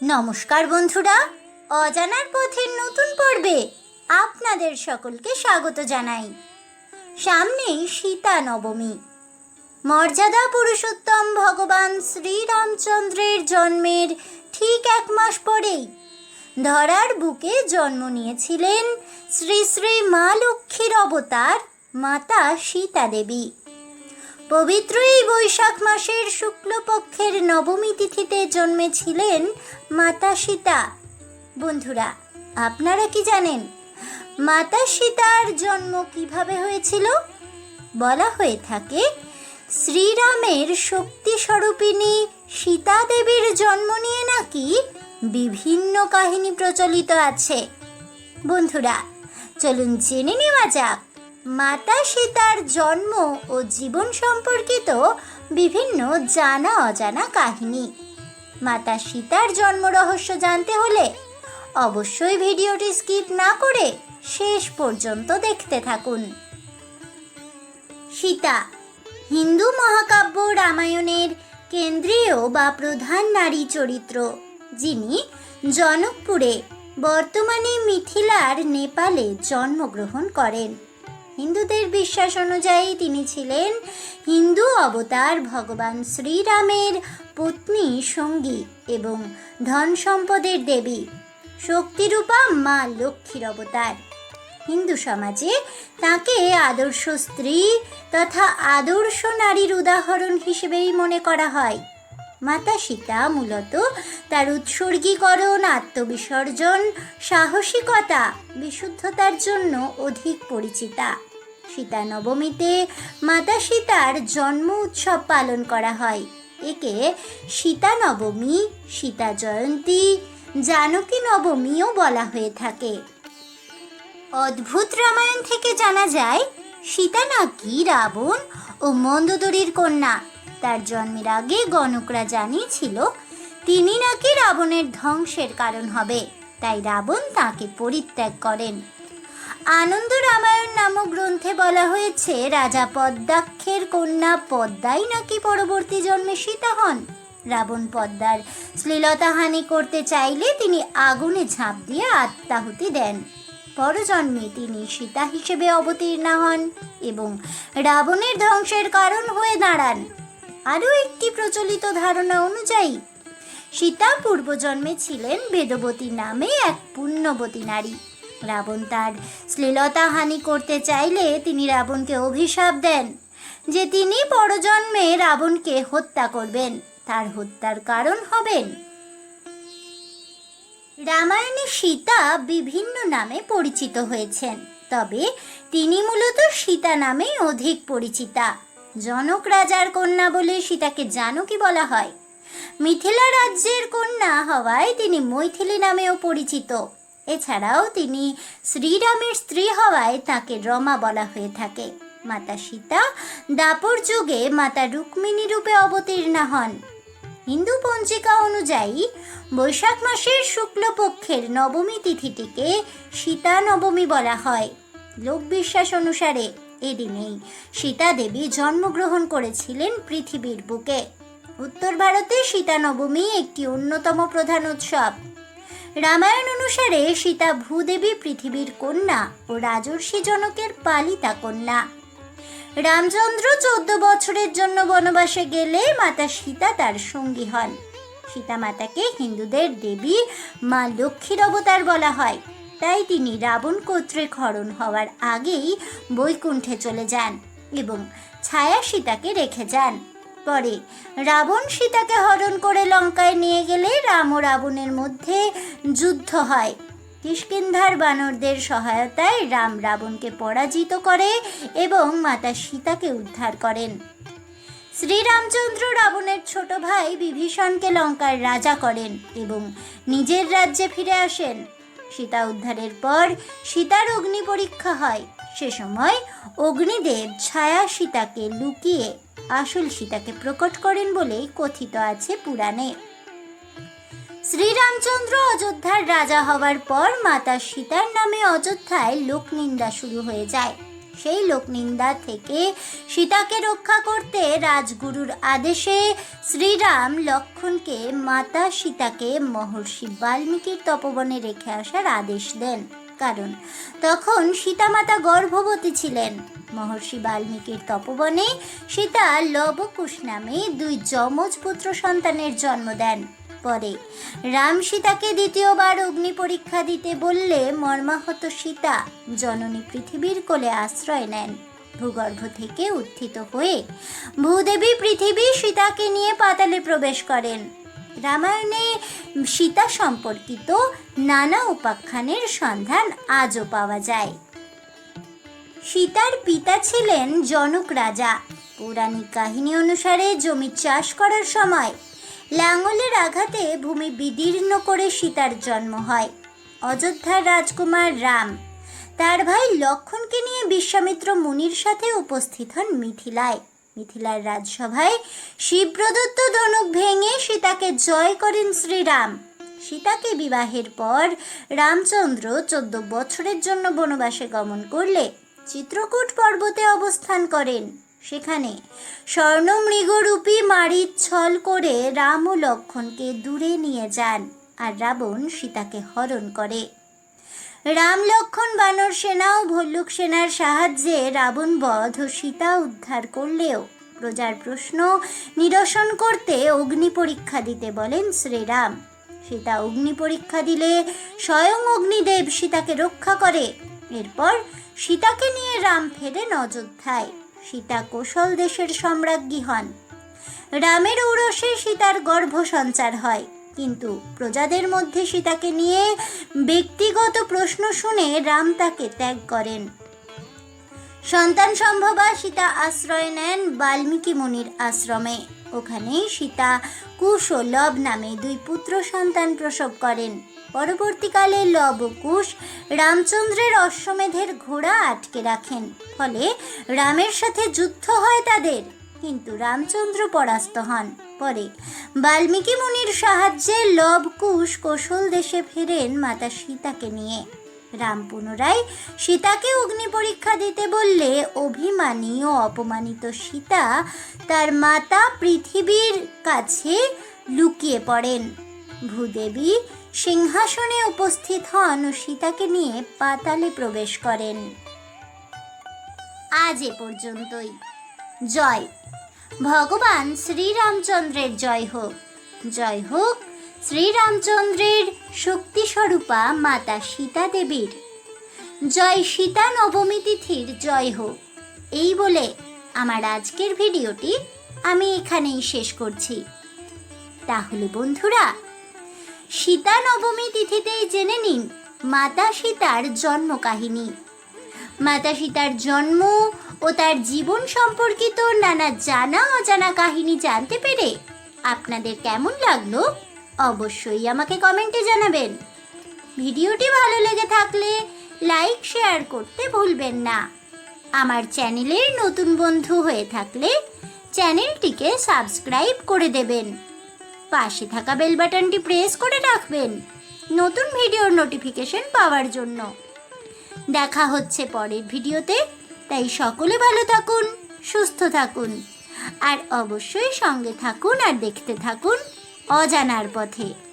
নমস্কার বন্ধুরা, অজানার পথের নতুন পর্বে আপনাদের সকলকে স্বাগত জানাই। সামনেই সীতা নবমী। মর্যাদা পুরুষোত্তম ভগবান শ্রীরামচন্দ্রের জন্মের ঠিক এক মাস পরেই ধরার বুকে জন্ম নিয়েছিলেন শ্রী শ্রী মা লক্ষ্মীর অবতার মাতা সীতা দেবী পবিত্র এই বৈশাখ মাসের শুক্লপক্ষের নবমী তিথিতে জন্মেছিলেন মাতা সীতা। বন্ধুরা, আপনারা কি জানেন মাতা সীতার জন্ম কীভাবে হয়েছিল? বলা হয়ে থাকে, শ্রীরামের শক্তি স্বরূপিণী সীতা দেবীর জন্ম নিয়ে নাকি বিভিন্ন কাহিনী প্রচলিত আছে। বন্ধুরা, চলুন জেনে নেওয়া যাক মাতা সীতার জন্ম ও জীবন সম্পর্কিত বিভিন্ন জানা অজানা কাহিনী। মাতা সীতার জন্ম রহস্য জানতে হলে অবশ্যই ভিডিওটি স্কিপ না করে শেষ পর্যন্ত দেখতে থাকুন। সীতা, হিন্দু মহাকাব্য রামায়ণের কেন্দ্রীয় বা প্রধান নারী চরিত্র, যিনি জনকপুরে বর্তমানে মিথিলার নেপালে জন্মগ্রহণ করেন। হিন্দুদের বিশ্বাস অনুযায়ী তিনি ছিলেন হিন্দু অবতার ভগবান শ্রীরামের পত্নী সঙ্গী এবং ধন সম্পদের দেবী। শক্তিরূপা মা লক্ষ্মীর অবতার। হিন্দু সমাজে তাকে আদর্শ স্ত্রী তথা আদর্শ নারীর উদাহরণ হিসেবেই মনে করা হয়। মাতা সীতা মূলত তার উৎসর্গীকরণ, আত্মবিসর্জন, সাহসিকতা, বিশুদ্ধতার জন্য অধিক পরিচিতা। সীতা নবমীতে মাতা সীতার জন্ম উৎসব পালন করা হয়। একে সীতা নবমী সীতা জয়ন্তী, জানকী নবমীও বলা হয়ে থাকে। অদ্ভুত রামায়ণ থেকে জানা যায়, সীতা নাকি রাবণ ও মন্দোদরীর কন্যা। তার জন্মের আগে গণকরা জানিয়েছিল, তিনি নাকি রাবণের ধ্বংসের কারণ হবে। তাই রাবণ তাকে পরিত্যাগ করেন। আনন্দ রামায়ণ নামক গ্রন্থে বলা হয়েছে, রাজা পদ্মাক্ষের কন্যা পদ্মাই নাকি পরবর্তী জন্মে সীতা হন? রাবণ পদ্মার শ্লীলতাহানি করতে চাইলে তিনি আগুনে ঝাঁপ দিয়ে আত্মাহুতি দেন। পরজন্মে তিনি সীতা হিসেবে অবতীর্ণা হন এবং রাবণের ধ্বংসের কারণ হয়ে দাঁড়ান। আরও একটি প্রচলিত ধারণা অনুযায়ী, সীতা পূর্বজন্মে ছিলেন বেদবতী নামে এক পুণ্যবতী নারী। রাবণ তার শ্লীলতা হানি করতে চাইলে তিনি রাবণকে অভিশাপ দেন, যে তিনি পরজন্মে রাবণকে হত্যা করবেন। তার হত্যার কারণ হবেন রামায়ণে সীতা বিভিন্ন নামে পরিচিত হয়েছেন, তবে তিনি মূলত সীতা নামেই অধিক পরিচিতা। জনক রাজার কন্যা বলে সীতাকে জানকী বলা হয়। মিথিলা রাজ্যের কন্যা হওয়ায় তিনি মৈথিলী নামেও পরিচিত। এছাড়াও তিনি শ্রীরামের স্ত্রী হওয়ায় তাকে রমা বলা হয়ে থাকে। মাতা সীতা দাপর যুগে মাতা রুক্মিণী রূপে অবতীর্ণা হন। হিন্দু পঞ্জিকা অনুযায়ী বৈশাখ মাসের শুক্লপক্ষের নবমী তিথিটিকে সীতা নবমী বলা হয়। লোক বিশ্বাস অনুসারে এদিনেই সীতা দেবী জন্মগ্রহণ করেছিলেন পৃথিবীর বুকে। উত্তর ভারতে সীতা নবমী একটি অন্যতম প্রধান উৎসব। রামায়ণ অনুসারে সীতা ভূদেবী পৃথিবীর কন্যা ও রাজর্ষি জনকের পালিতা কন্যা। রামচন্দ্র চোদ্দ বছরের জন্য বনবাসে গেলে মাতা সীতা তার সঙ্গী হন। সীতা মাতাকে হিন্দুদের দেবী মা লক্ষ্মীর অবতার বলা হয়। তাই তিনি রাবণ কর্তৃক হরণ হওয়ার আগেই বৈকুণ্ঠে চলে যান এবং ছায়া সীতাকে রেখে যান। পরে রাবণ সীতাকে হরণ করে লঙ্কায় নিয়ে গেলে রাম ও রাবণের মধ্যে যুদ্ধ হয়। কিষ্কিন্ধার বানরদের সহায়তায় রাম রাবণকে পরাজিত করে এবং মাতা সীতাকে উদ্ধার করেন। শ্রীরামচন্দ্র রাবণের ছোট ভাই বিভীষণকে লঙ্কার রাজা করেন এবং নিজের রাজ্যে ফিরে আসেন। সীতা উদ্ধারের পর সীতার অগ্নি পরীক্ষা হয়। সে সময় অগ্নিদেব ছায়া সীতাকে লুকিয়ে আসল সীতাকে প্রকট করেন বলেই কথিত আছে পুরাণে। শ্রীরামচন্দ্র অযোধ্যার রাজা হওয়ার পর মাতা সীতার নামে অযোধ্যায় লোকনিন্দা শুরু হয়ে যায়। সেই লোকনিন্দা থেকে সীতাকে রক্ষা করতে রাজগুরুর আদেশে শ্রীরাম লক্ষণকে মাতা সীতাকে মহর্ষি বাল্মীকির তপবনে রেখে আসার আদেশ দেন। কারণ। তখন সীতামাতা গর্ভবতী ছিলেন। মহর্ষি বাল্মীকির তপবনে সীতা লবকুশ নামে দুই যমজ পুত্র সন্তানের জন্ম দেন। পরে রাম সীতাকে দ্বিতীয়বার অগ্নি পরীক্ষা দিতে বললে মর্মাহত সীতা জননী পৃথিবীর কোলে আশ্রয় নেন। ভূগর্ভ থেকে উত্থিত হয়ে ভূদেবী পৃথিবী সীতাকে নিয়ে পাতালে প্রবেশ করেন। রামায়ণে সীতা সম্পর্কিত নানা উপাখ্যানের সন্ধান আজও পাওয়া যায়। সীতার পিতা ছিলেন জনক রাজা। পৌরাণিক কাহিনী অনুসারে জমি চাষ করার সময় লাঙলের আঘাতে ভূমি বিদীর্ণ করে সীতার জন্ম হয়। অযোধ্যার রাজকুমার রাম তার ভাই লক্ষণকে নিয়ে বিশ্বামিত্র মুনির সাথে উপস্থিত হন মিথিলায়। মিথিলার রাজসভায় শিব প্রদত্ত ধনুক ভেঙে সীতাকে জয় করেন শ্রীরাম। সীতাকে বিবাহের পর রামচন্দ্র চোদ্দ বছরের জন্য বনবাসে গমন করলে চিত্রকূট পর্বতে অবস্থান করেন। সেখানে স্বর্ণমৃগরূপী মারিচ ছল করে রাম ও লক্ষণকে দূরে নিয়ে যান আর রাবণ সীতাকে হরণ করে। রাম লক্ষণ বানর সেনা ও ভল্লুক সেনার সাহায্যে রাবণ বধ ও সীতা উদ্ধার করলেও প্রজার প্রশ্ন নিরসন করতে অগ্নি পরীক্ষা দিতে বলেন শ্রীরাম। সীতা অগ্নি পরীক্ষা দিলে স্বয়ং অগ্নিদেব সীতাকে রক্ষা করে। এরপর সীতাকে নিয়ে রাম ফেরেন অযোধ্যায় সীতা কৌশল দেশের সম্রাজ্ঞী হন। রামের ঔরসে সীতার গর্ভ সঞ্চার হয়। কিন্তু প্রজাদের মধ্যে সীতাকে নিয়ে ব্যক্তিগত প্রশ্ন শুনে রাম তাকে ত্যাগ করেন। সন্তান সম্ভবা সীতা আশ্রয় নেন বাল্মীকি মুনির আশ্রমে। ওখানেই সীতা কুশ ও লব নামে দুই পুত্র সন্তান প্রসব করেন। পরবর্তীকালে লব ও কুশ রামচন্দ্রের অশ্বমেধের ঘোড়া আটকে রাখেন। ফলে রামের সাথে যুদ্ধ হয় তাদের। কিন্তু রামচন্দ্র পরাস্ত হন। পরে বাল্মীকি মুনির সাহায্যে লব, কুশ, কৌশল দেশে ফেরেন মাতা সীতাকে নিয়ে। রাম পুনরায় সীতাকে অগ্নি পরীক্ষা দিতে বললে, অভিমানী ও অপমানিত সীতা তার মাতা পৃথিবীর কাছে লুকিয়ে পড়েন। ভূদেবী সিংহাসনে উপস্থিত হন ও সীতাকে নিয়ে পাতালে প্রবেশ করেন। আজ এ পর্যন্তই। জয়। ভগবান শ্রীরামচন্দ্রের জয় হোক। জয় হোক শ্রীরামচন্দ্রের শক্তিস্বরূপা মাতা সীতা দেবীর। জয় সীতা নবমী তিথির জয় হোক। এই বলে আমার আজকের ভিডিওটি আমি এখানেই শেষ করছি। তাহলে বন্ধুরা, সীতা নবমী তিথিতেই জেনে নিন মাতা সীতার জন্ম কাহিনী মাতা সীতার জন্ম ও তার জীবন সম্পর্কিত নানা জানা অজানা কাহিনী জানতে পেরে আপনাদের কেমন লাগল অবশ্যই আমাকে কমেন্টে জানাবেন। ভিডিওটি ভালো লেগে থাকলে লাইক, শেয়ার করতে ভুলবেন না। আমার চ্যানেলের নতুন বন্ধু হয়ে থাকলে চ্যানেলটিকে সাবস্ক্রাইব করে দেবেন। পাশে থাকা বেল বাটনটি প্রেস করে রাখবেন। নতুন ভিডিওর নোটিফিকেশন পাওয়ার জন্য। দেখা হচ্ছে পরের ভিডিওতে। তাই সকলে ভালো থাকুন, সুস্থ থাকুন। আর অবশ্যই সঙ্গে থাকুন আর দেখতে থাকুন অজানার পথে।